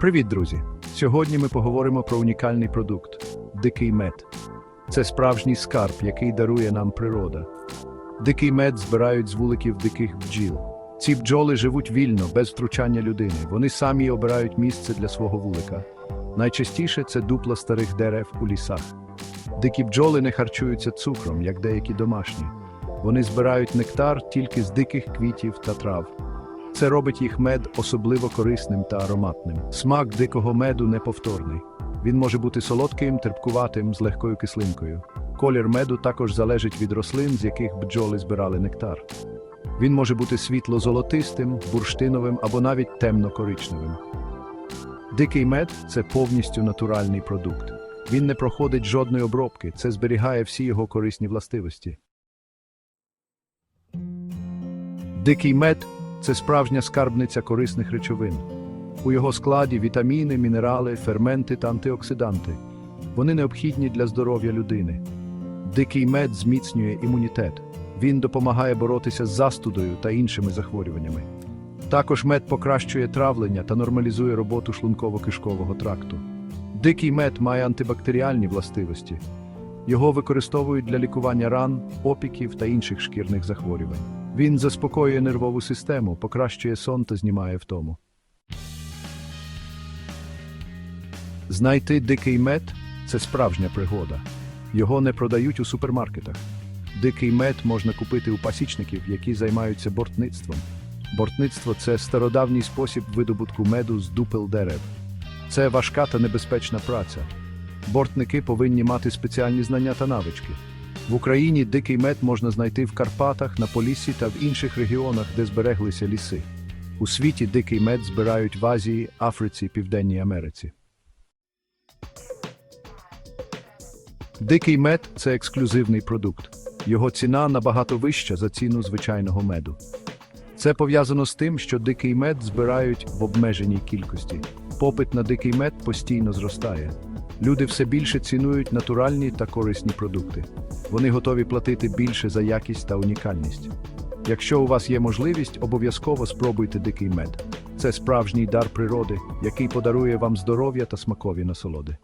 Привіт, друзі! Сьогодні ми поговоримо про унікальний продукт дикий мед. Це справжній скарб, який дарує нам природа. Дикий мед збирають з вуликів диких бджіл. Ці бджоли живуть вільно, без втручання людини. Вони самі обирають місце для свого вулика. Найчастіше це дупла старих дерев у лісах. Дикі бджоли не харчуються цукром, як деякі домашні. Вони збирають нектар тільки з диких квітів та трав. Це робить їх мед особливо корисним та ароматним. Смак дикого меду неповторний. Він може бути солодким, терпкуватим, з легкою кислинкою. Колір меду також залежить від рослин, з яких бджоли збирали нектар. Він може бути світло-золотистим, бурштиновим або навіть темно-коричневим. Дикий мед це повністю натуральний продукт. Він не проходить жодної обробки, це зберігає всі його корисні властивості. Дикий мед це справжня скарбниця корисних речовин. У його складі вітаміни, мінерали, ферменти та антиоксиданти. Вони необхідні для здоров'я людини. Дикий мед зміцнює імунітет. Він допомагає боротися з застудою та іншими захворюваннями. Також мед покращує травлення та нормалізує роботу шлунково-кишкового тракту. Дикий мед має антибактеріальні властивості. Його використовують для лікування ран, опіків та інших шкірних захворювань. Він заспокоює нервову систему, покращує сон та знімає втому. Знайти дикий мед це справжня пригода. Його не продають у супермаркетах. Дикий мед можна купити у пасічників, які займаються бортництвом. Бортництво це стародавній спосіб видобутку меду з дупел дерев. Це важка та небезпечна праця. Бортники повинні мати спеціальні знання та навички. В Україні дикий мед можна знайти в Карпатах, на Поліссі та в інших регіонах, де збереглися ліси. У світі дикий мед збирають в Азії, Африці, Південній Америці. Дикий мед це ексклюзивний продукт. Його ціна набагато вища за ціну звичайного меду. Це пов'язано з тим, що дикий мед збирають в обмеженій кількості. Попит на дикий мед постійно зростає. Люди все більше цінують натуральні та корисні продукти. Вони готові платити більше за якість та унікальність. Якщо у вас є можливість, обов'язково спробуйте дикий мед. Це справжній дар природи, який подарує вам здоров'я та смакові насолоди.